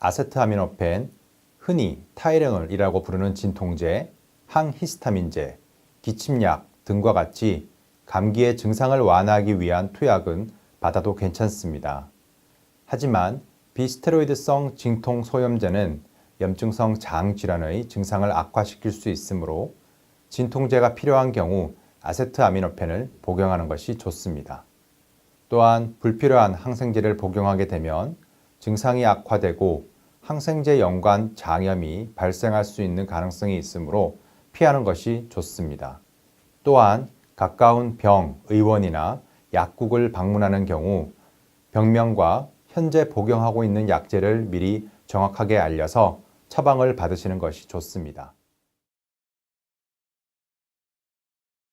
아세트아미노펜, 흔히 타이레놀이라고 부르는 진통제, 항히스타민제, 기침약 등과 같이 감기의 증상을 완화하기 위한 투약은 받아도 괜찮습니다. 하지만 비스테로이드성 진통 소염제는 염증성 장 질환의 증상을 악화시킬 수 있으므로 진통제가 필요한 경우 아세트아미노펜을 복용하는 것이 좋습니다. 또한 불필요한 항생제를 복용하게 되면 증상이 악화되고 항생제 연관 장염이 발생할 수 있는 가능성이 있으므로 피하는 것이 좋습니다. 또한 가까운 병, 의원이나 약국을 방문하는 경우 병명과 현재 복용하고 있는 약제를 미리 정확하게 알려서 처방을 받으시는 것이 좋습니다.